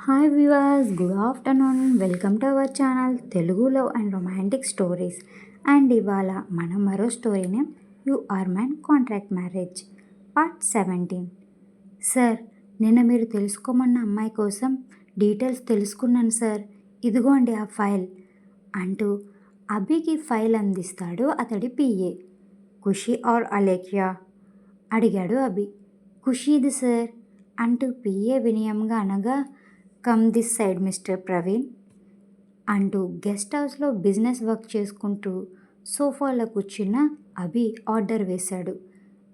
Hi viewers good afternoon. Welcome to our channel Telugu love and romantic stories. And ఇవాళ మన మరో స్టోరీనే you are man contract marriage part seventeen. Sir నిన్న మీరు తెలుసుకోమన్న అమ్మాయి కోసం details తెలుసుకున్నాను సార్. ఇదిగోండి ఆ ఫైల్ అంటూ అభికి ఫైల్ అందిస్తాడు అతడి పిఏ ఖుషి ఆర్ అలేఖ్యా? అడిగాడు అభి. ఖుషీది సార్ అంటూ పిఏ వినయంగా అనగా come this side mister Praveen అంటూ గెస్ట్ హౌస్లో బిజినెస్ వర్క్ చేసుకుంటూ సోఫాలో కూర్చున్న అభి ఆర్డర్ వేశాడు.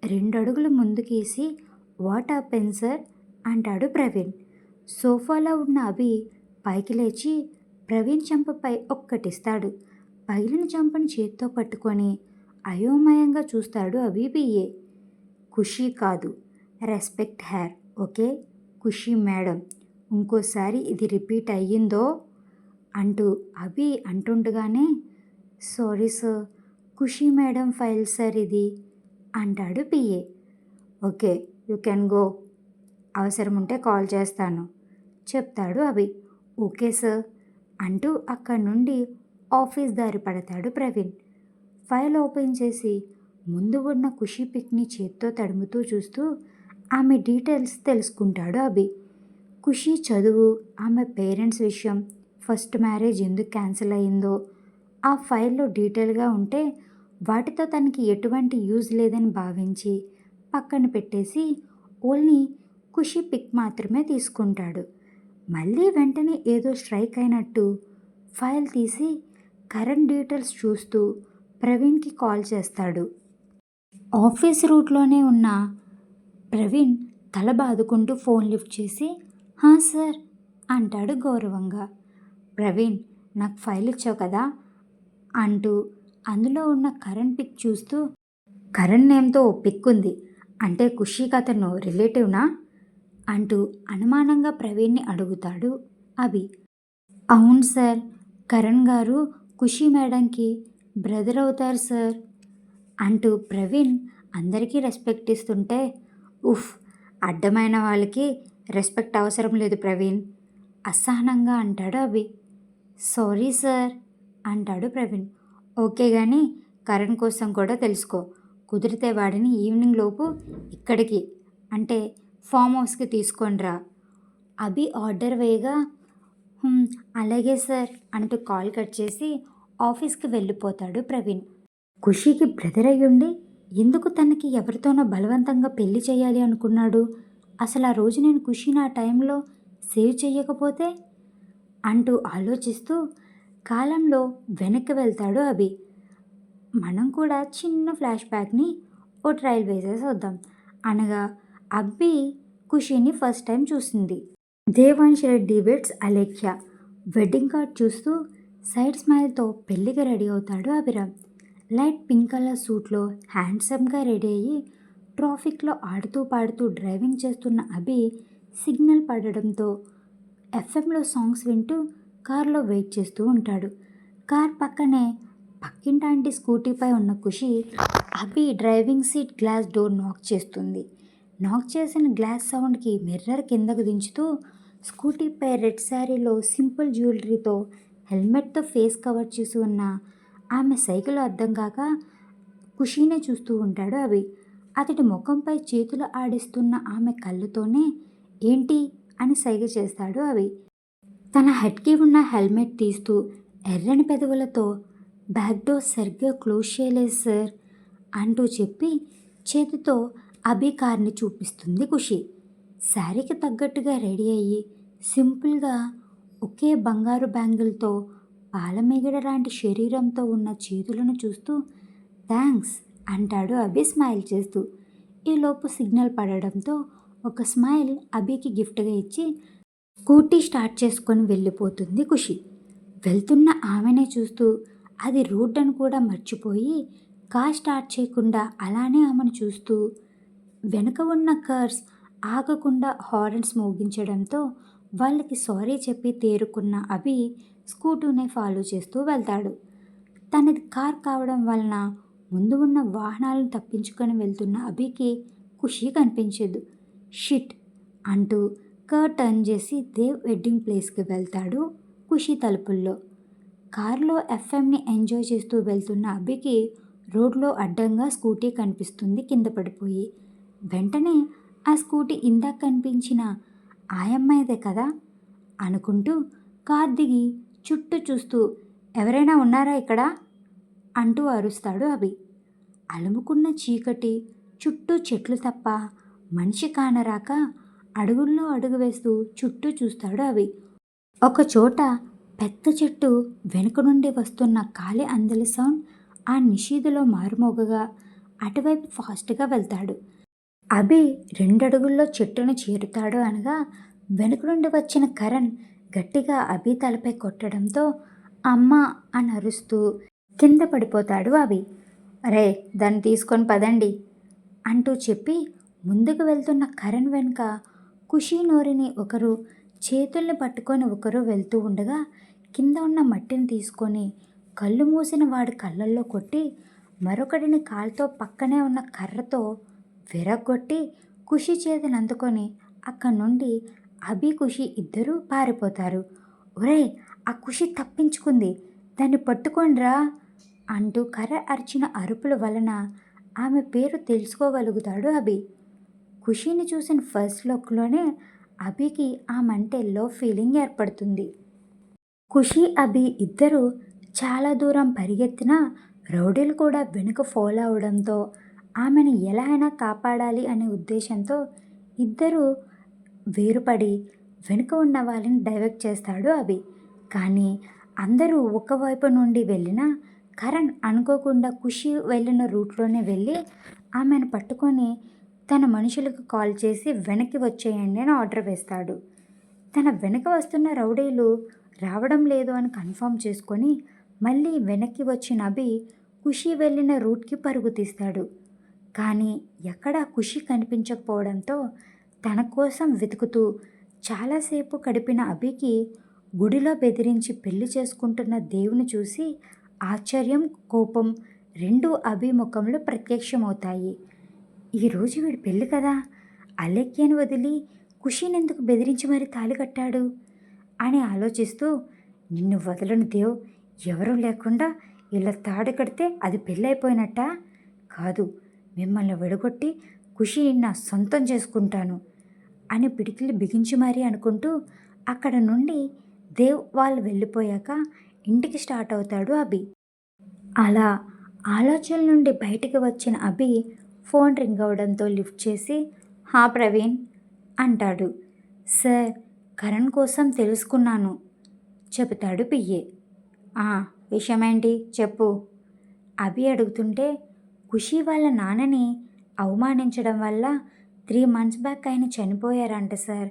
రెండు అడుగులు ముందుకేసి వాట్ ఆ సార్? అంటాడు ప్రవీణ్. సోఫాలో ఉన్న అభి పైకి లేచి ప్రవీణ్ చెంపపై ఒక్కటిస్తాడు. పగిలిన చెంపను చేత్తో పట్టుకొని అయోమయంగా చూస్తాడు అభి పిఏ ఖుషీ కాదు. Respect her okay? Khushi madam. ఇంకోసారి ఇది రిపీట్ అయ్యిందో అంటూ Abhi అంటుండగానే sorry sir Khushi madam file sir ఇది అంటాడు PA. Okay you can go. అవసరం ఉంటే కాల్ చేస్తాను చెప్తాడు అభి. ఓకే సార్ అంటూ అక్కడి నుండి ఆఫీస్ దారి పడతాడు ప్రవీణ్. ఫైల్ ఓపెన్ చేసి ముందు ఉన్న ఖుషి పిక్ని చేత్తో తడుముతూ చూస్తూ ఆమె డీటెయిల్స్ తెలుసుకుంటాడు అభి. ఖుషి చదువు ఆమె పేరెంట్స్ విషయం ఫస్ట్ మ్యారేజ్ ఎందుకు క్యాన్సిల్ అయ్యిందో ఆ ఫైల్లో డీటెయిల్గా ఉంటే వాటితో తనకి ఎటువంటి యూజ్ లేదని భావించి పక్కన పెట్టేసి ఓన్లీ ఖుషి పిక్ మాత్రమే తీసుకుంటాడు. మళ్ళీ వెంటనే ఏదో స్ట్రైక్ అయినట్టు ఫైల్ తీసి కరెంట్ డీటెయిల్స్ చూస్తూ ప్రవీణ్కి కాల్ చేస్తాడు. ఆఫీస్ రూట్లోనే ఉన్న ప్రవీణ్ తల బాదుకుంటూ ఫోన్ లిఫ్ట్ చేసి హా సార్ అంటాడు గౌరవంగా. ప్రవీణ్ నాకు ఫైల్ ఇచ్చావు కదా అంటూ అందులో ఉన్న కరణ్ పిక్ చూస్తూ కరణ్ నేమ్తో ఓ పిక్ ఉంది. అంటే ఖుషీకి అతను రిలేటివ్నా? అంటూ అనుమానంగా ప్రవీణ్ని అడుగుతాడు అభి. అవును సార్ కరణ్ గారు ఖుషీ మేడంకి బ్రదర్ అవుతారు సార్ అంటూ ప్రవీణ్ అందరికీ రెస్పెక్ట్ ఇస్తుంటే ఉఫ్ అడ్డమైన వాళ్ళకి రెస్పెక్ట్ అవసరం లేదు ప్రవీణ్. అసహనంగా అంటాడు అభి. సారీ సార్ అంటాడు ప్రవీణ్. ఓకే కానీ కరణ్ కోసం కూడా తెలుసుకో. కుదిరితే వాడిని ఈవినింగ్ లోపు ఇక్కడికి అంటే ఫామ్ హౌస్కి తీసుకొనిరా అభి ఆర్డర్ వేయగా అలాగే సార్ అంటూ కాల్ కట్ చేసి ఆఫీస్కి వెళ్ళిపోతాడు ప్రవీణ్. ఖుషీకి బ్రదర్ అయ్యుండి ఎందుకు తనకి ఎవరితోనో బలవంతంగా పెళ్ళి చేయాలి అనుకున్నాడు? అసలు ఆ రోజు నేను ఖుషిని ఆ టైంలో సేవ్ చేయకపోతే? అంటూ ఆలోచిస్తూ కాలంలో వెనక్కి వెళ్తాడు అభి. మనం కూడా చిన్న ఫ్లాష్ బ్యాక్ని ఓ ట్రయల్ వేసేసి వద్దాం అనగా అబ్బి ఖుషిని ఫస్ట్ టైం చూసింది. Devansh Reddy weds Alekhya. Wedding card చూస్తూ సైడ్ స్మైల్తో పెళ్ళికి రెడీ అవుతాడు అభిరామ్. లైట్ పింక్ కలర్ సూట్లో హ్యాండ్సమ్గా రెడీ అయ్యి ట్రాఫిక్లో ఆడుతూ పాడుతూ డ్రైవింగ్ చేస్తున్న అభి సిగ్నల్ పడడంతో ఎఫ్ఎంలో సాంగ్స్ వింటూ కారులో వెయిట్ చేస్తూ ఉంటాడు. కార్ పక్కనే పక్కింటి ఆంటీ స్కూటీపై ఉన్న Khushi Abhi driving seat glass door knock చేస్తుంది. నాక్ చేసిన గ్లాస్ సౌండ్కి మిర్రర్ కిందకు దించుతూ స్కూటీపై రెడ్ శారీలో సింపుల్ జ్యువెలరీతో హెల్మెట్తో ఫేస్ కవర్ చేసి ఉన్న ఆమె సైకిల్ అర్థం కాక ఖుషీనే చూస్తూ ఉంటాడు అవి అతడి ముఖంపై చేతులు ఆడిస్తున్న ఆమె కళ్ళతోనే ఏంటి? అని సైగ చేస్తాడు అవి తన హెడ్కి ఉన్న హెల్మెట్ తీస్తూ ఎర్రని పెదవులతో బ్యాక్ డోర్ సరిగ్గా క్లోజ్ చేయలేదు సార్ అంటూ చెప్పి చేతితో అభి కార్ని చూపిస్తుంది ఖుషి శారీకి తగ్గట్టుగా రెడీ అయ్యి సింపుల్గా ఒకే బంగారు బ్యాంగిల్తో పాలమేగడ లాంటి శరీరంతో ఉన్న చేతులను చూస్తూ థ్యాంక్స్ అంటాడు అభి స్మైల్ చేస్తూ. ఈలోపు సిగ్నల్ పడడంతో ఒక స్మైల్ అభికి గిఫ్ట్గా ఇచ్చి స్కూటీ స్టార్ట్ చేసుకొని వెళ్ళిపోతుంది ఖుషి. వెళ్తున్న ఆమెనే చూస్తూ అది రూట్ అని కూడా మర్చిపోయి కార్ స్టార్ట్ చేయకుండా అలానే ఆమెను చూస్తూ వెనుక ఉన్న కర్స్ ఆగకుండా హార్న్స్ మోగించడంతో వాళ్ళకి సారీ చెప్పి తేరుకున్న అభి స్కూటీని ఫాలో చేస్తూ వెళ్తాడు. తనది కార్ కావడం వలన ముందు ఉన్న వాహనాలను తప్పించుకొని వెళ్తున్న అభికి ఖుషి కనిపించదు. షిట్! అంటూ కర్ టర్న్ చేసి దేవ్ వెడ్డింగ్ ప్లేస్కి వెళ్తాడు ఖుషి తలుపుల్లో. కారులో ఎఫ్ఎంని ఎంజాయ్ చేస్తూ వెళ్తున్న అభికి రోడ్లో అడ్డంగా స్కూటీ కనిపిస్తుంది కింద పడిపోయి. వెంటనే ఆ స్కూటీ ఇందాక కనిపించిన ఆయమ్మాయిదే కదా అనుకుంటూ కార్ దిగి చుట్టూ చూస్తూ ఎవరైనా ఉన్నారా ఇక్కడ? అంటూ అరుస్తాడు అభి. అలుముకున్న చీకటి చుట్టూ చెట్లు తప్ప మనిషి కానరాక అడుగుల్లో అడుగు వేస్తూ చుట్టూ చూస్తాడు అవి ఒక చోట పెద్ద చెట్టు వెనుక నుండి వస్తున్న కాలి అందలి సౌండ్ ఆ నిషీదులో మారుమోగగా అటువైపు ఫాస్ట్గా వెళ్తాడు. అభి రెండడుగుల్లో చెట్టును చేరుతాడు అనగా వెనుక నుండి వచ్చిన కరణ్ గట్టిగా అభి తలపై కొట్టడంతో అమ్మ అని అరుస్తూ కింద పడిపోతాడు అభి. రే దాన్ని తీసుకొని పదండి అంటూ చెప్పి ముందుకు వెళ్తున్న కరణ్ వెనుక ఖుషీ నోరిని ఒకరు చేతుల్ని పట్టుకొని ఒకరు వెళ్తూ ఉండగా కింద ఉన్న మట్టిని తీసుకొని కళ్ళు మూసిన వాడి కళ్ళల్లో కొట్టి మరొకడిని కాలుతో పక్కనే ఉన్న కర్రతో విరగొట్టి ఖుషి చేతిని అందుకొని అక్కడి నుండి అభి ఖుషి ఇద్దరూ పారిపోతారు. ఒరే ఆ ఖుషి తప్పించుకుంది. దాన్ని పట్టుకోండిరా అంటూ కర్ర అరిచిన అరుపుల వలన ఆమె పేరు తెలుసుకోగలుగుతాడు అభి. ఖుషీని చూసిన ఫస్ట్ లుక్లోనే అభికి ఆమంటే లో ఫీలింగ్ ఏర్పడుతుంది. ఖుషి అభి ఇద్దరు చాలా దూరం పరిగెత్తినా రౌడీలు కూడా వెనుక ఫాలో అవడంతో ఆమెను ఎలా అయినా కాపాడాలి అనే ఉద్దేశంతో ఇద్దరు వేరుపడి వెనుక ఉన్న వాళ్ళని డైవర్ట్ చేస్తాడు అభి. కానీ అందరూ ఒకవైపు నుండి వెళ్ళినా కరణ్ అనుకోకుండా ఖుషి వెళ్ళిన రూట్లోనే వెళ్ళి ఆమెను పట్టుకొని తన మనుషులకు కాల్ చేసి వెనక్కి వచ్చేయండి అని ఆర్డర్ వేస్తాడు. తన వెనక వస్తున్న రౌడీలు రావడం లేదు అని కన్ఫర్మ్ చేసుకొని మళ్ళీ వెనక్కి వచ్చిన అభి ఖుషి వెళ్ళిన రూట్కి పరుగు తీస్తాడు. కానీ ఎక్కడా ఖుషి కనిపించకపోవడంతో తన కోసం వెతుకుతూ చాలాసేపు గడిపిన అభికి గుడిలో బెదిరించి పెళ్ళి చేసుకుంటున్న దేవుని చూసి ఆశ్చర్యం కోపం రెండు అభి ముఖంలో ప్రత్యక్షమవుతాయి. ఈరోజు వీడి పెళ్ళి కదా? అలెక్యను వదిలి ఖుషిని ఎందుకు బెదిరించి మరి తాళి కట్టాడు? అని ఆలోచిస్తూ నిన్ను వదలను దేవ్ ఎవరూ లేకుండా ఇలా తాడు కడితే అది పెళ్ళైపోయినట్ట? కాదు మిమ్మల్ని విడగొట్టి ఖుషి నా సొంతం చేసుకుంటాను. అని పిడికిలు బిగించి మరీ అనుకుంటూ అక్కడ నుండి దేవ్ వాళ్ళు వెళ్ళిపోయాక ఇంటికి స్టార్ట్ అవుతాడు అభి. అలా ఆలోచన నుండి బయటికి వచ్చిన అభి ఫోన్ రింగ్ అవడంతో లిఫ్ట్ చేసి హా ప్రవీణ్ అంటాడు. సార్ కరణ్ కోసం తెలుసుకున్నాను చెబుతాడు పియ్యే "ఆ, విషయమేంటి? చెప్పు అభి అడుగుతుంటే ఖుషి వాళ్ళ నాన్నని అవమానించడం వల్ల త్రీ మంత్స్ బ్యాక్ ఆయన చనిపోయారంట సార్.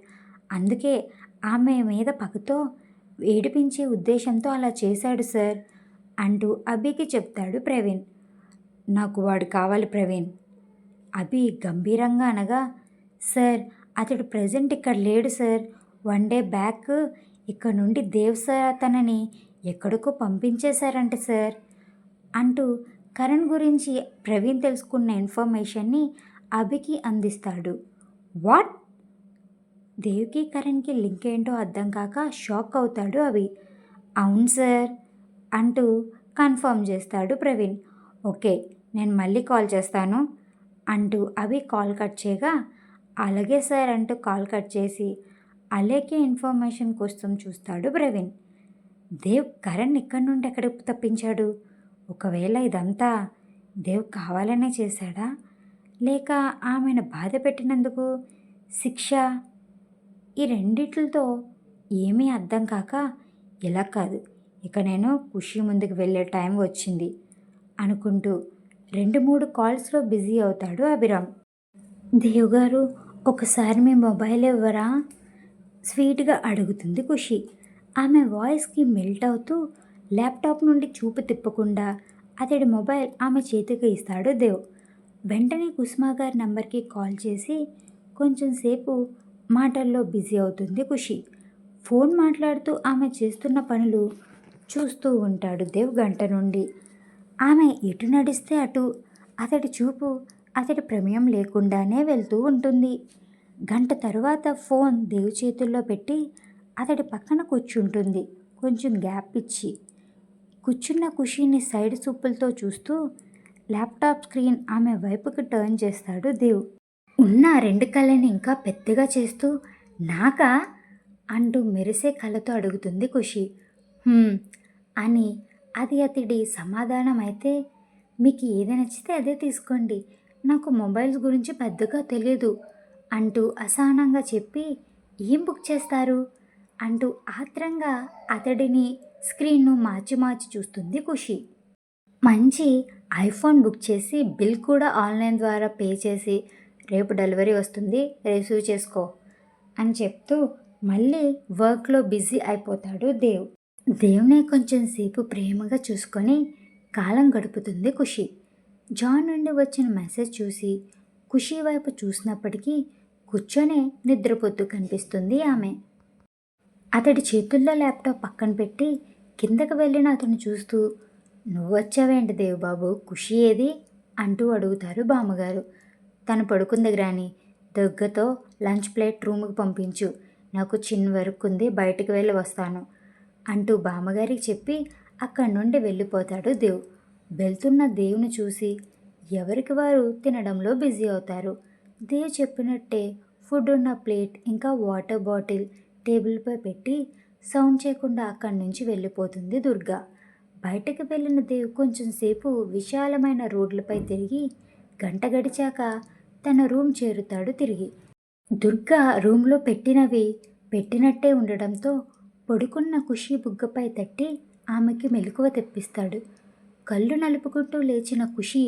అందుకే ఆమె మీద పగతో ఏడిపించే ఉద్దేశంతో అలా చేశాడు సార్ అంటూ అభికి చెప్తాడు ప్రవీణ్. నాకు వాడు కావాలి ప్రవీణ్. అభి గంభీరంగా అనగా సార్ అతడు ప్రజెంట్ ఇక్కడ లేడు సార్. వన్ డే బ్యాక్ ఇక్కడ నుండి దేవ్ సార్ అతనని ఎక్కడికో పంపించేశారంట సార్ అంటూ కరణ్ గురించి ప్రవీణ్ తెలుసుకున్న ఇన్ఫర్మేషన్ని అభికి అందిస్తాడు. వాట్? దేవికి కరణ్కి లింక్ ఏంటో అర్థం కాక షాక్ అవుతాడు అవి అవును సార్ అంటూ కన్ఫర్మ్ చేస్తాడు ప్రవీణ్. ఓకే నేను మళ్ళీ కాల్ చేస్తాను అంటూ అవి కాల్ కట్ చేయగా అలాగే సార్ అంటూ కాల్ కట్ చేసి అలాగే ఇన్ఫర్మేషన్ కోసం చూస్తాడు ప్రవీణ్. దేవ్ కరణ్ ఇక్కడి నుండి ఎక్కడికి తప్పించాడు? ఒకవేళ ఇదంతా దేవ్ కావాలనే చేశాడా? లేక ఆమెను బాధ పెట్టినందుకు శిక్ష? ఈ రెండిట్లతో ఏమీ అర్థం కాక ఇలా కాదు ఇక నేను ఖుషి ముందుకు వెళ్ళే టైం వచ్చింది అనుకుంటూ రెండు మూడు కాల్స్లో బిజీ అవుతాడు అభిరామ్. దేవ్ గారు ఒకసారి మీ మొబైల్ ఇవ్వరా? స్వీట్గా అడుగుతుంది ఖుషి. ఆమె వాయిస్కి మెల్ట్ అవుతూ ల్యాప్టాప్ నుండి చూపు తిప్పకుండా అతడి మొబైల్ ఆమె చేతికి ఇస్తాడు దేవ్ వెంటనే కుసుమా గారి నంబర్కి కాల్ చేసి కొంచెం సేపు మాటల్లో బిజీ అవుతుంది ఖుషి. ఫోన్ మాట్లాడుతూ ఆమె చేస్తున్న పనులు చూస్తూ ఉంటాడు దేవ్ గంట నుండి. ఆమె ఎటు నడిస్తే అటు అతడి చూపు అతడి ప్రమేయం లేకుండానే వెళ్తూ ఉంటుంది. గంట తరువాత ఫోన్ దేవు చేతుల్లో పెట్టి అతడి పక్కన కూర్చుంటుంది. కొంచెం గ్యాప్ ఇచ్చి కూర్చున్న ఖుషీని సైడ్ సూపులతో చూస్తూ ల్యాప్టాప్ స్క్రీన్ ఆమె వైపుకి టర్న్ చేస్తాడు దేవ్. ఉన్న రెండు కళ్ళని ఇంకా పెద్దగా చేస్తూ నాకా? అంటూ మెరిసే కళ్ళతో అడుగుతుంది ఖుషి. అని అది అతడి సమాధానం అయితే మీకు ఏది నచ్చితే అదే తీసుకోండి. నాకు మొబైల్స్ గురించి పెద్దగా తెలియదు అంటూ అసహనంగా చెప్పి ఏం బుక్ చేస్తారు? అంటూ ఆత్రంగా అతడిని స్క్రీన్ను మార్చి మార్చి చూస్తుంది ఖుషి. మంచి ఐఫోన్ బుక్ చేసి బిల్ కూడా ఆన్లైన్ ద్వారా పే చేసి రేపు డెలివరీ వస్తుంది రిసీవ్ చేసుకో అని చెప్తూ మళ్ళీ వర్క్లో బిజీ అయిపోతాడు దేవ్. దేవునే కొంచెం సేపు ప్రేమగా చూసుకొని కాలం గడుపుతుంది ఖుషి. జాన్ నుండి వచ్చిన మెసేజ్ చూసి ఖుషి వైపు చూసినప్పటికీ కూర్చొనే నిద్రపోతూ కనిపిస్తుంది ఆమె. అతడి చేతుల్లో ల్యాప్టాప్ పక్కన పెట్టి కిందకు వెళ్ళిన అతను చూస్తూ నువ్వు వచ్చావేంటి దేవబాబు? ఖుషి ఏది? అంటూ అడుగుతారు బామ్మగారు. తను పడుకుంది గ్రాని దగ్గతో లంచ్ ప్లేట్ రూమ్కి పంపించు. నాకు చిన్న వర్క్ ఉంది బయటకు వెళ్ళి వస్తాను అంటూ బామ్మగారికి చెప్పి అక్కడి నుండి వెళ్ళిపోతాడు దేవ్. వెళ్తున్న దేవుని చూసి ఎవరికి వారు తినడంలో బిజీ అవుతారు. దేవ్ చెప్పినట్టే ఫుడ్ ఉన్న ప్లేట్ ఇంకా వాటర్ బాటిల్ టేబుల్పై పెట్టి సౌండ్ చేయకుండా అక్కడి నుంచి వెళ్ళిపోతుంది దుర్గా. బయటకు వెళ్ళిన దేవ్ కొంచెం సేపు విశాలమైన రోడ్లపై తిరిగి గంట గడిచాక తన రూమ్ చేరుతాడు తిరిగి. దుర్గా రూమ్లో పెట్టినవి పెట్టినట్టే ఉండడంతో పడుకున్న ఖుషి బుగ్గపై తట్టి ఆమెకి మెలకువ తెప్పిస్తాడు. కళ్ళు నలుపుకుంటూ లేచిన ఖుషి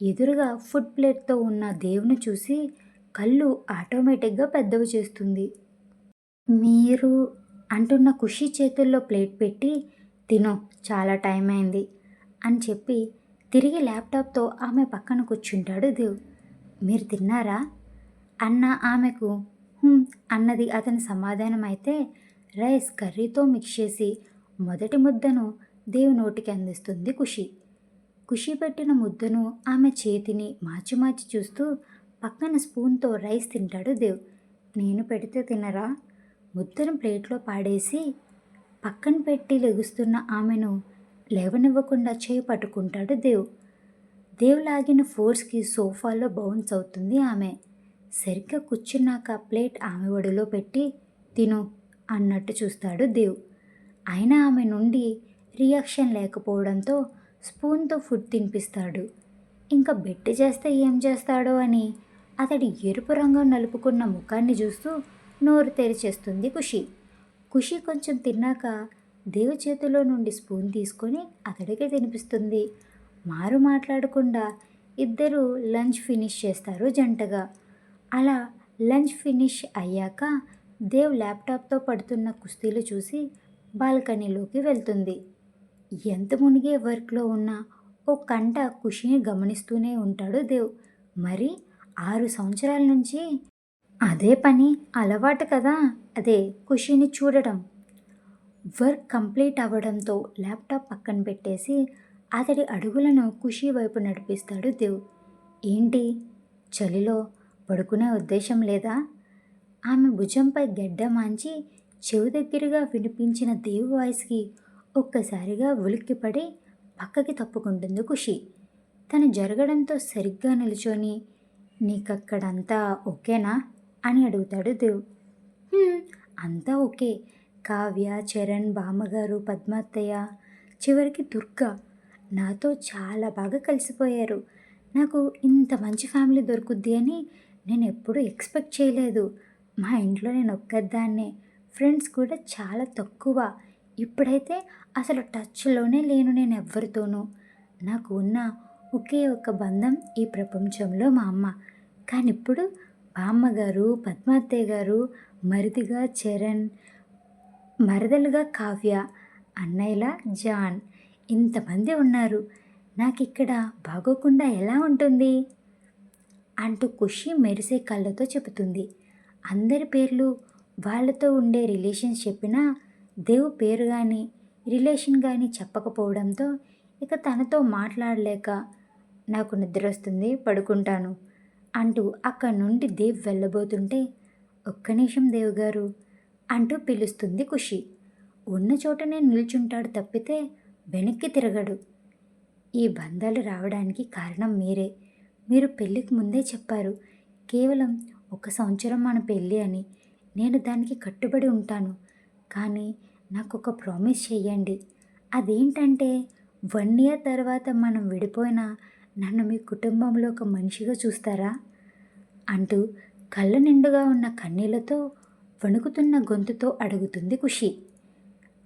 ఎదురుగా ఫుడ్ ప్లేట్తో ఉన్న దేవుని చూసి కళ్ళు ఆటోమేటిక్గా పెద్దవి చేస్తుంది. మీరు అంటున్న ఖుషి చేతుల్లో ప్లేట్ పెట్టి తిను చాలా టైం అయింది అని చెప్పి తిరిగి ల్యాప్టాప్తో ఆమె పక్కన కూర్చుంటాడు దేవ్. మీరు తిన్నారా? అన్న ఆమెకు అన్నది అతని సమాధానం అయితే రైస్ కర్రీతో మిక్స్ చేసి మొదటి ముద్దను దేవ్ నోటికి అందిస్తుంది ఖుషి. ఖుషి పెట్టిన ముద్దను ఆమె చేతిని మార్చి మార్చి చూస్తూ పక్కన స్పూన్తో రైస్ తింటాడు దేవ్. నేను పెడితే తినరా? ముద్దను ప్లేట్లో పాడేసి పక్కన పెట్టి లెగుస్తున్న ఆమెను లేవనివ్వకుండా చేయి పట్టుకుంటాడు దేవ్. దేవ్ లాగిన ఫోర్స్కి సోఫాలో బౌన్స్ అవుతుంది ఆమె. సరిగ్గా కూర్చున్నాక ప్లేట్ ఆమె ఒడిలో పెట్టి తిను అన్నట్టు చూస్తాడు దేవ్. అయినా ఆమె నుండి రియాక్షన్ లేకపోవడంతో స్పూన్తో ఫుడ్ తినిపిస్తాడు. ఇంకా బెట్టి చేస్తే ఏం చేస్తాడో అని అతడి ఎరుపు రంగు నలుపుకున్న ముఖాన్ని చూస్తూ నోరు తెరిచేస్తుంది ఖుషి. ఖుషి కొంచెం తిన్నాక దేవు చేతిలో నుండి స్పూన్ తీసుకొని అతడికి తినిపిస్తుంది. మారు మాట్లాడకుండా ఇద్దరు లంచ్ ఫినిష్ చేస్తారు జంటగా. అలా లంచ్ ఫినిష్ అయ్యాక దేవ్ ల్యాప్టాప్తో పడుతున్న కుస్తీలు చూసి బాల్కనీలోకి వెళ్తుంది. ఎంత మునిగే వర్క్లో ఉన్నా ఓ కంట ఖుషిని గమనిస్తూనే ఉంటాడు దేవ్. మరి ఆరు సంవత్సరాల నుంచి అదే పని అలవాటు కదా. అదే ఖుషిని చూడడం. వర్క్ కంప్లీట్ అవ్వడంతో ల్యాప్టాప్ పక్కన పెట్టేసి అతడి అడుగులను ఖుషీ వైపు నడిపిస్తాడు దేవ్. ఏంటి? చలిలో పడుకునే ఉద్దేశం లేదా? ఆమె భుజంపై గెడ్డ మాంచి చెవి దగ్గరగా వినిపించిన దేవ్ వాయిస్కి ఒక్కసారిగా ఉలిక్కిపడి పక్కకి తప్పుకుంటుంది ఖుషి తను జరగడంతో సరిగ్గా నిల్చొని నీకక్కడంతా ఓకేనా? అని అడుగుతాడు దేవ్. అంతా ఓకే. కావ్య చరణ్ బామ్మగారు పద్మాత్తయ్య చివరికి దుర్గా నాతో చాలా బాగా కలిసిపోయారు. నాకు ఇంత మంచి ఫ్యామిలీ దొరుకుద్ది అని నేను ఎప్పుడూ ఎక్స్పెక్ట్ చేయలేదు. మా ఇంట్లో నేను ఒక్కదాన్నే ఫ్రెండ్స్ కూడా చాలా తక్కువ. ఇప్పుడైతే అసలు టచ్లోనే లేను నేను ఎవరితోనూ నాకు ఉన్న ఒకే ఒక బంధం ఈ ప్రపంచంలో మా అమ్మ. కానీ ఇప్పుడు బామ్మగారు పద్మాత్తయ్య గారు మరిదిగా చరణ్ మరదలుగా కావ్య అన్నయ్యలా జాన్. ఇంతమంది ఉన్నారు. నాకు ఇక్కడ బాగోకుండా ఎలా ఉంటుంది? అంటూ ఖుషి మెరిసే కళ్ళతో చెబుతుంది. అందరి పేర్లు వాళ్ళతో ఉండే రిలేషన్స్ చెప్పినా దేవు పేరు కానీ రిలేషన్ కానీ చెప్పకపోవడంతో ఇక తనతో మాట్లాడలేక నాకు నిద్ర వస్తుంది పడుకుంటాను అంటూ అక్కడి నుండి దేవ్ వెళ్ళబోతుంటే ఒక్క నిమిషం దేవుగారు అంటూ పిలుస్తుంది ఖుషి. ఉన్న చోటనే నిల్చుంటాడు తప్పితే వెనక్కి తిరగడు. ఈ బంధాలు రావడానికి కారణం మీరే. మీరు పెళ్ళికి ముందే చెప్పారు. కేవలం ఒక సంవత్సరం మన పెళ్ళి అని. నేను దానికి కట్టుబడి ఉంటాను. కానీ నాకు ఒక ప్రామిస్ చెయ్యండి. అదేంటంటే వన్ ఇయర్ తర్వాత మనం విడిపోయినా నన్ను మీ కుటుంబంలో ఒక మనిషిగా చూస్తారా? అంటూ కళ్ళ నిండుగా ఉన్న కన్నీళ్ళతో వణుకుతున్న గొంతుతో అడుగుతుంది ఖుషి.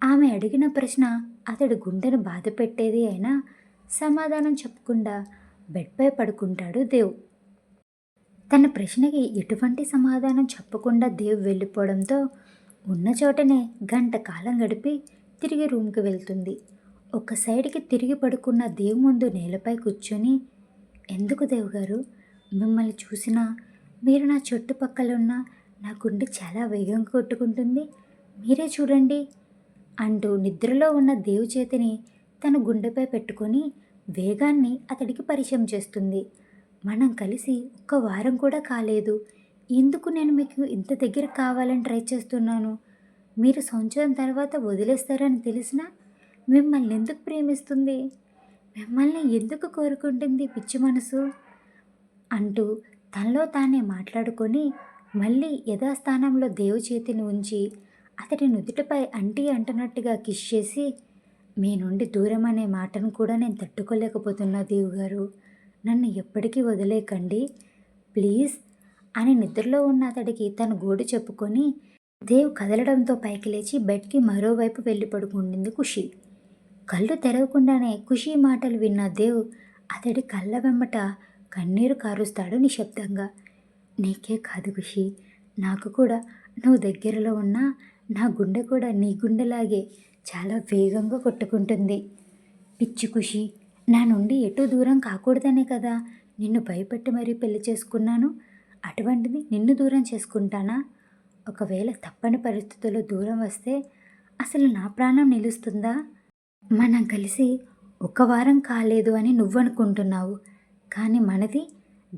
ఆమె అడిగిన ప్రశ్న అతడు గుండెను బాధ పెట్టేది అయినా సమాధానం చెప్పకుండా బెడ్పై పడుకుంటాడు దేవ్. తన ప్రశ్నకి ఎటువంటి సమాధానం చెప్పకుండా దేవ్ వెళ్ళిపోవడంతో ఉన్న చోటనే గంట కాలం గడిపి తిరిగి రూమ్కి వెళ్తుంది. ఒక సైడ్కి తిరిగి పడుకున్న దేవ్ ముందు నేలపై కూర్చొని ఎందుకు దేవ్ గారు? మిమ్మల్ని చూసినా మీరు నా చుట్టుపక్కల ఉన్న నా గుండె చాలా వేగంగా కొట్టుకుంటుంది. మీరే చూడండి. అంటూ నిద్రలో ఉన్న దేవు చేతిని తన గుండెపై పెట్టుకొని వేగాన్ని అతడికి పరిచయం చేస్తుంది. మనం కలిసి ఒక్క వారం కూడా కాలేదు. ఎందుకు నేను మీకు ఇంత దగ్గర కావాలని ట్రై చేస్తున్నాను? మీరు సంవత్సరం తర్వాత వదిలేస్తారని తెలిసినా మిమ్మల్ని ఎందుకు ప్రేమిస్తుంది? మిమ్మల్ని ఎందుకు కోరుకుంటుంది పిచ్చి మనసు? అంటూ తనలో తానే మాట్లాడుకొని మళ్ళీ యథాస్థానంలో దేవు చేతిని ఉంచి అతడి నుదుటిపై అంటి అంటున్నట్టుగా కిష్ చేసి మీ నుండి దూరం అనే మాటను కూడా నేను తట్టుకోలేకపోతున్నా దేవు గారు. నన్ను ఎప్పటికీ వదిలేకండి. ప్లీజ్ అని నిద్రలో ఉన్న అతడికి తన గోడు చెప్పుకొని దేవ్ కదలడంతో పైకి లేచి బెడ్కి మరోవైపు వెళ్ళి పడుకుండింది ఖుషి. కళ్ళు తెరవకుండానే ఖుషి మాటలు విన్న దేవ్ అతడి కళ్ళ వెంబట కన్నీరు కారుస్తాడు నిశ్శబ్దంగా. నీకే కాదు ఖుషి నాకు కూడా నువ్వు దగ్గరలో ఉన్నా నా గుండె కూడా నీ గుండెలాగే చాలా వేగంగా కొట్టుకుంటుంది. పిచ్చి ఖుషి నా నుండి ఎటు దూరం కాకూడదనే కదా నిన్ను భయపెట్టి మరీ పెళ్ళి చేసుకున్నాను. అటువంటిది నిన్ను దూరం చేసుకుంటానా? ఒకవేళ తప్పని పరిస్థితుల్లో దూరం వస్తే అసలు నా ప్రాణం నిలుస్తుందా? మనం కలిసి ఒక వారం కాలేదు అని నువ్వు అనుకుంటున్నావు కానీ మనది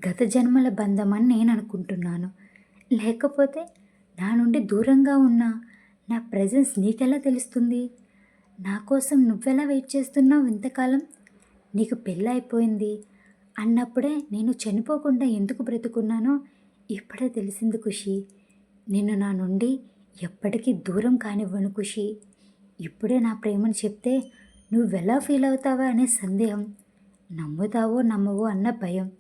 గత జన్మల బంధం అని నేను అనుకుంటున్నాను లేకపోతే నా నుండి దూరంగా ఉన్న నా ప్రజెన్స్ నీకెలా తెలుస్తుంది? నా కోసం నువ్వెలా వెయిట్ చేస్తున్నావు ఇంతకాలం? నీకు పెళ్ళి అయిపోయింది అన్నప్పుడే నేను చనిపోకుండా ఎందుకు బ్రతుకున్నానో ఇప్పుడే తెలిసింది ఖుషి. నిన్ను నా నుండి ఎప్పటికీ దూరం కానివ్వను ఖుషి. ఇప్పుడే నా ప్రేమను చెప్తే నువ్వెలా ఫీల్ అవుతావా అనే సందేహం. నమ్ముతావో నమ్మవో అన్న భయం.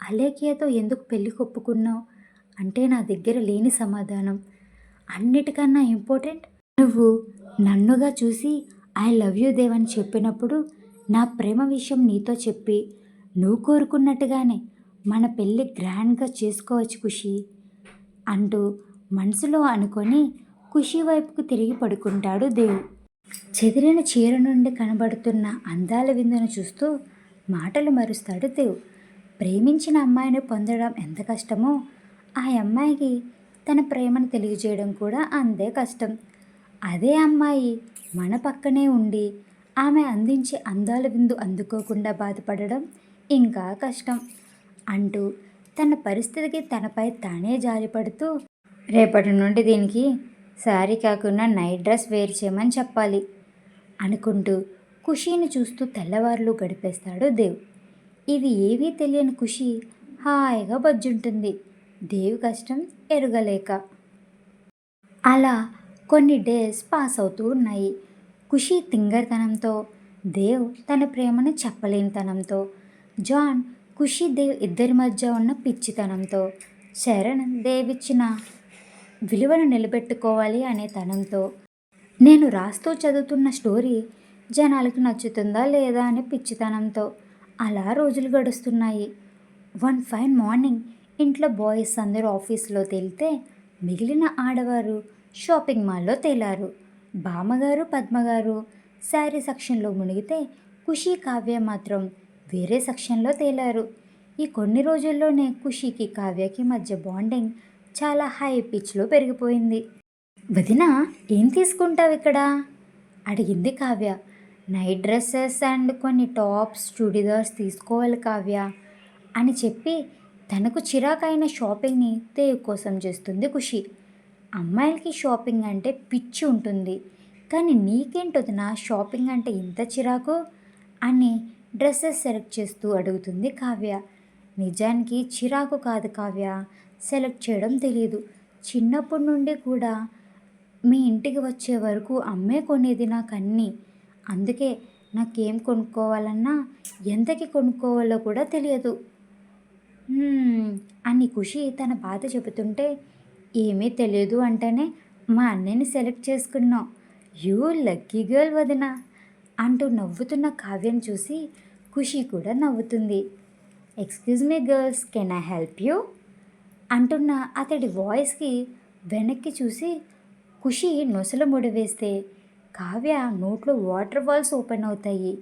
అలేఖ్యతో ఎందుకు పెళ్ళి కొప్పుకున్నావు? అంటే నా దగ్గర లేని సమాధానం. అన్నిటికన్నా ఇంపార్టెంట్ నువ్వు నన్నుగా చూసి ఐ లవ్ యూ దేవ్ అని చెప్పినప్పుడు నా ప్రేమ విషయం నీతో చెప్పి నువ్వు కోరుకున్నట్టుగానే మన పెళ్ళి గ్రాండ్గా చేసుకోవచ్చు ఖుషి అంటూ మనసులో అనుకొని ఖుషి వైపుకు తిరిగి పడుకుంటాడు దేవ్. చెదిరిన చీర నుండి కనబడుతున్న అందాల విందును చూస్తూ మాటలు మరుస్తాడు దేవ్ ప్రేమించిన అమ్మాయిని పొందడం ఎంత కష్టమో ఆ అమ్మాయికి తన ప్రేమను తెలియజేయడం కూడా అంతే కష్టం. అదే అమ్మాయి మన పక్కనే ఉండి ఆమె అందించే అందాల విందు అందుకోకుండా బాధపడడం ఇంకా కష్టం. అంటూ తన పరిస్థితికి తనపై తానే జాలిపడుతూ రేపటి నుండి దీనికి శారీ కాకుండా నైట్ డ్రెస్ వేర్ చేయమని చెప్పాలి అనుకుంటూ ఖుషీని చూస్తూ తెల్లవారులు గడిపేస్తాడు దేవ్. ఇవి ఏవీ తెలియని ఖుషి హాయిగా బజ్జుంటుంది. దేవి కష్టం ఎరగలేక. అలా కొన్ని డేస్ పాస్ అవుతూ ఉన్నాయి. ఖుషి తింగర్తనంతో దేవ్ తన ప్రేమను చెప్పలేనితనంతో జాన్ ఖుషి దేవ్ ఇద్దరి మధ్య ఉన్న పిచ్చితనంతో శరణ్ దేవ్ ఇచ్చిన విలువను నిలబెట్టుకోవాలి అనే తనంతో. నేను రాస్తూ చదువుతున్న స్టోరీ జనాలకు నచ్చుతుందా లేదా అనే పిచ్చితనంతో అలా రోజులు గడుస్తున్నాయి. వన్ ఫైన్ మార్నింగ్ ఇంట్లో బాయ్స్ అందరూ ఆఫీస్లో తేలితే మిగిలిన ఆడవారు షాపింగ్ మాల్లో తేలారు. బామ్మగారు పద్మగారు శారీ సెక్షన్లో మునిగితే ఖుషి కావ్య మాత్రం వేరే సెక్షన్లో తేలారు. ఈ కొన్ని రోజుల్లోనే ఖుషికి కావ్యకి మధ్య బాండింగ్ చాలా హై పిచ్లో పెరిగిపోయింది. వదిన ఏం తీసుకుంటావు ఇక్కడ? అడిగింది కావ్య. నైట్ డ్రెస్సెస్ అండ్ కొన్ని టాప్స్ చుడిదార్స్ తీసుకోవాలి కావ్య అని చెప్పి తనకు చిరాకైన షాపింగ్ని దేవ్ కోసం చేస్తుంది ఖుషి. అమ్మాయిలకి షాపింగ్ అంటే పిచ్చి ఉంటుంది. కానీ నీకేంటొదినా షాపింగ్ అంటే ఇంత చిరాకు? అని డ్రెస్సెస్ సెలెక్ట్ చేస్తూ అడుగుతుంది కావ్య. నిజానికి చిరాకు కాదు కావ్య. సెలెక్ట్ చేయడం తెలియదు చిన్నప్పటి నుండి కూడా మీ ఇంటికి వచ్చే వరకు అమ్మే కొనేది నాకు అన్నీ అందుకే నాకేం కొనుక్కోవాలన్నా ఎంతకి కొనుక్కోవాలో కూడా తెలియదు. అని ఖుషి తన బాధ చెబుతుంటే ఏమీ తెలియదు అంటేనే మా అన్నయ్యని సెలెక్ట్ చేసుకున్నాం. యూ లక్కీ గర్ల్ వదిన అంటూ నవ్వుతున్న కావ్యం చూసి ఖుషి కూడా నవ్వుతుంది. Excuse me girls can I help you? అంటున్న అతడి వాయిస్కి వెనక్కి చూసి ఖుషి నొసలు ముడివేస్తే కావ్య నోట్లో వాటర్ వాల్స్ ఓపెన్ అవుతాయి.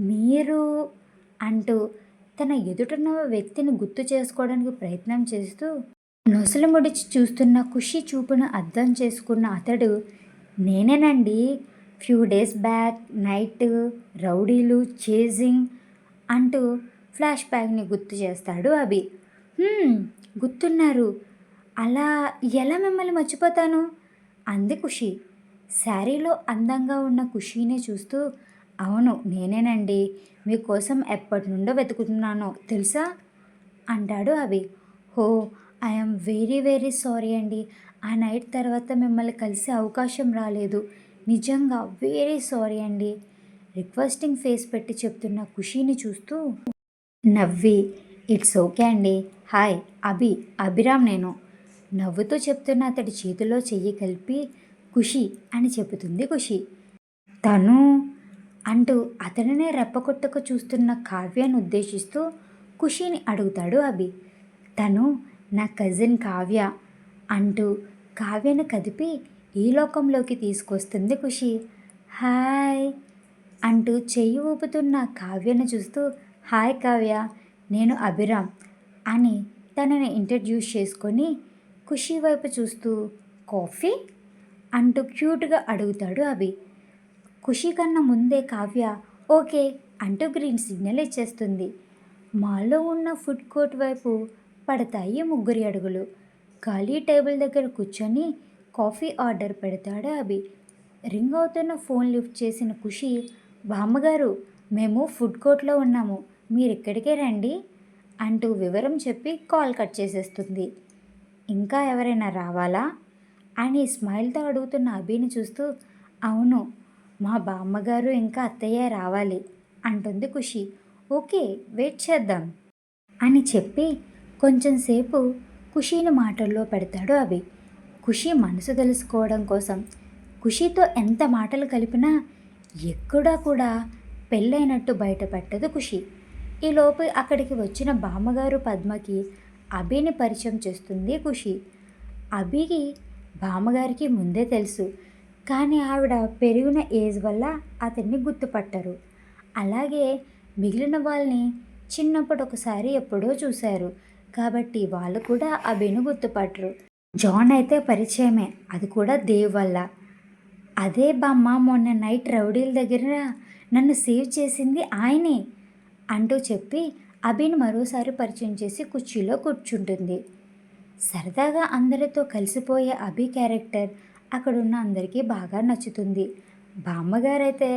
మీరు అంటూ తన ఎదుటన్న వ్యక్తిని గుర్తు చేసుకోవడానికి ప్రయత్నం చేస్తూ నొసలు ముడిచి చూస్తున్న ఖుషి చూపును అర్థం చేసుకున్న అతడు నేనేనండి ఫ్యూ డేస్ బ్యాక్ నైట్ రౌడీలు చేజింగ్ అంటూ ఫ్లాష్ బ్యాక్ని గుర్తు చేస్తాడు అభి. గుర్తున్నారు. అలా ఎలా మిమ్మల్ని మర్చిపోతాను? అంది ఖుషి. శారీలో అందంగా ఉన్న ఖుషీని చూస్తూ అవును నేనేనండి. మీకోసం ఎప్పటి నుండో వెతుకుతున్నానో. తెలుసా? అంటాడు అభి. హో ఐఎమ్ వెరీ వెరీ సారీ అండి. ఆ నైట్ తర్వాత మిమ్మల్ని కలిసే అవకాశం రాలేదు. నిజంగా వెరీ సారీ అండి. రిక్వెస్టింగ్ ఫేస్ పెట్టి చెప్తున్న ఖుషీని చూస్తూ నవ్వి ఇట్స్ ఓకే అండి. హాయ్ అభి అభిరామ్ నేను. నవ్వుతూ చెప్తున్న అతడి చేతిలో చెయ్యి కలిపి ఖుషి అని చెబుతుంది ఖుషి. తను అంటూ అతనినే రెప్పకొట్టకు చూస్తున్న కావ్యాన్ని ఉద్దేశిస్తూ ఖుషిని అడుగుతాడు అభి. తను నా కజిన్ కావ్య అంటూ కావ్యను కదిపి ఈ లోకంలోకి తీసుకొస్తుంది ఖుషి. హాయ్ అంటూ చెయ్యి ఊపుతున్న కావ్యను చూస్తూ హాయ్ కావ్య నేను అభిరామ్ అని తనని ఇంట్రడ్యూస్ చేసుకొని ఖుషి వైపు చూస్తూ కాఫీ? అంటూ క్యూట్గా అడుగుతాడు అభి. ఖుషి కన్నా ముందే కావ్య ఓకే అంటూ గ్రీన్ సిగ్నల్ ఇచ్చేస్తుంది. మాల్లో ఉన్న ఫుడ్ కోర్ట్ వైపు పడతాయి ముగ్గురి అడుగులు. ఖాళీ టేబుల్ దగ్గర కూర్చొని కాఫీ ఆర్డర్ పెడతాడు అభి. రింగ్ అవుతున్న ఫోన్ లిఫ్ట్ చేసిన ఖుషి బామ్మగారు మేము ఫుడ్ కోర్ట్లో ఉన్నాము మీరు ఇక్కడికే రండి అంటూ వివరం చెప్పి కాల్ కట్ చేసేస్తుంది. ఇంకా ఎవరైనా రావాలా? అని స్మైల్తో అడుగుతున్న అభిని చూస్తూ అవును మా బామ్మగారు ఇంకా అత్తయ్య రావాలి అంటుంది ఖుషి. ఓకే వెయిట్ చేద్దాం అని చెప్పి కొంచెం సేపు ఖుషీని మాటల్లో పెడతాడు అభి. ఖుషి మనసు తెలుసుకోవడం కోసం ఖుషితో ఎంత మాటలు కలిపినా ఎక్కడా కూడా పెళ్ళైనట్టు బయటపెట్టదు ఖుషి. ఈలోపు అక్కడికి వచ్చిన బామ్మగారు పద్మకి అభిని పరిచయం చేస్తుంది ఖుషి. అభికి బామ్మగారికి ముందే తెలుసు. కానీ ఆవిడ పెరిగిన ఏజ్ వల్ల అతన్ని గుర్తుపట్టరు. అలాగే మిగిలిన వాళ్ళని చిన్నప్పుడు ఒకసారి ఎప్పుడో చూశారు. కాబట్టి వాళ్ళు కూడా అభిను గుర్తుపట్టరు. జాన్ అయితే పరిచయమే. అది కూడా దేవ్ వల్ల. అదే బామ్మ మొన్న నైట్ రౌడీల దగ్గర నన్ను సేవ్ చేసింది ఆయనే అంటూ చెప్పి అభిని మరోసారి పరిచయం చేసి కుర్చీలో కూర్చుంటుంది. సరదాగా అందరితో కలిసిపోయే అభి క్యారెక్టర్ అక్కడున్న అందరికీ బాగా నచ్చుతుంది. బామ్మగారైతే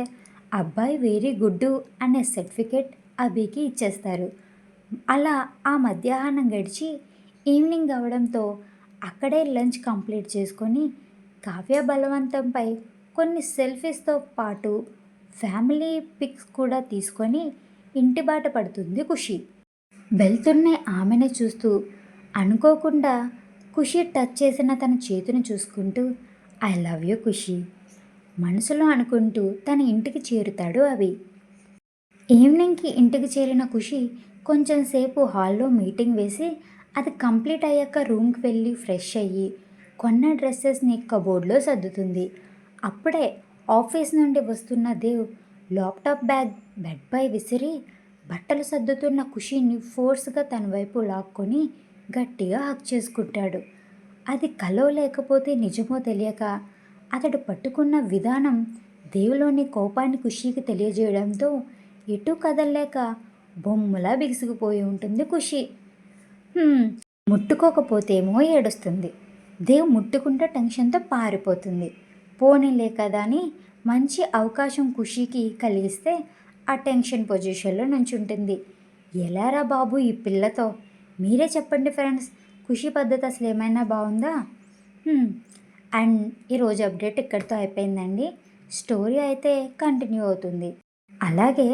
అబ్బాయి వెరీ గుడ్డు అనే సర్టిఫికేట్ అభికి ఇచ్చేస్తారు. అలా ఆ మధ్యాహ్నం గడిచి ఈవినింగ్ అవడంతో అక్కడే లంచ్ కంప్లీట్ చేసుకొని కావ్య బలవంతంపై కొన్ని సెల్ఫీస్తో పాటు ఫ్యామిలీ పిక్స్ కూడా తీసుకొని ఇంటి బాట పడుతుంది ఖుషి. వెళ్తున్న ఆమెను చూస్తూ అనుకోకుండా ఖుషి టచ్ చేసిన తన చేతిని చూసుకుంటూ ఐ లవ్ యూ ఖుషి మనసులో అనుకుంటూ తన ఇంటికి చేరుతాడు అవి ఈవినింగ్కి ఇంటికి చేరిన ఖుషి కొంచెం సేపు హాల్లో మీటింగ్ వేసి అది కంప్లీట్ అయ్యాక రూమ్కి వెళ్ళి ఫ్రెష్ అయ్యి కొన్న డ్రెస్సెస్ని కబోర్డ్లో సర్దుతుంది. అప్పుడే ఆఫీస్ నుండి వస్తున్న దేవ్ ల్యాప్టాప్ బ్యాగ్ బెడ్పై విసిరి బట్టలు సర్దుతున్న ఖుషిని ఫోర్స్గా తన వైపు లాక్కొని గట్టిగా హక్ చేసుకుంటాడు. అది కలో లేకపోతే నిజమో తెలియక అతడు పట్టుకున్న విధానం దేవులోని కోపాన్ని ఖుషీకి తెలియజేయడంతో ఎటు కదలలేక బొమ్మలా బిగుసుకుపోయి ఉంటుంది ఖుషి. ముట్టుకోకపోతేమో ఏడుస్తుంది. దేవు ముట్టుకుంటే టెన్షన్తో పారిపోతుంది. పోనీలే కదా అని మంచి అవకాశం ఖుషికి కలిగిస్తే ఆ టెన్షన్ పొజిషన్లో నుంచి ఉంటుంది ఎలారా బాబు ఈ పిల్లతో? మీరే చెప్పండి ఫ్రెండ్స్. ఖుషి పద్ధతి అసలు ఏమైనా బాగుందా? అండ్ ఈరోజు అప్డేట్ ఇక్కడితో అయిపోయిందండి. స్టోరీ అయితే కంటిన్యూ అవుతుంది. అలాగే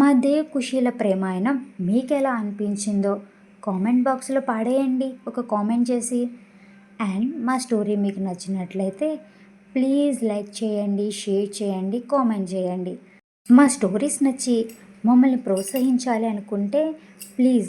మా దేవ్ ఖుషీల ప్రేమాయణం మీకు ఎలా అనిపించిందో కామెంట్ బాక్స్లో పాడేయండి. ఒక కామెంట్ చేసి. అండ్ మా స్టోరీ మీకు నచ్చినట్లయితే ప్లీజ్ లైక్ చేయండి షేర్ చేయండి కామెంట్ చేయండి. మా స్టోరీస్ నచ్చి మమ్మల్ని ప్రోత్సహించాలి అనుకుంటే ప్లీజ్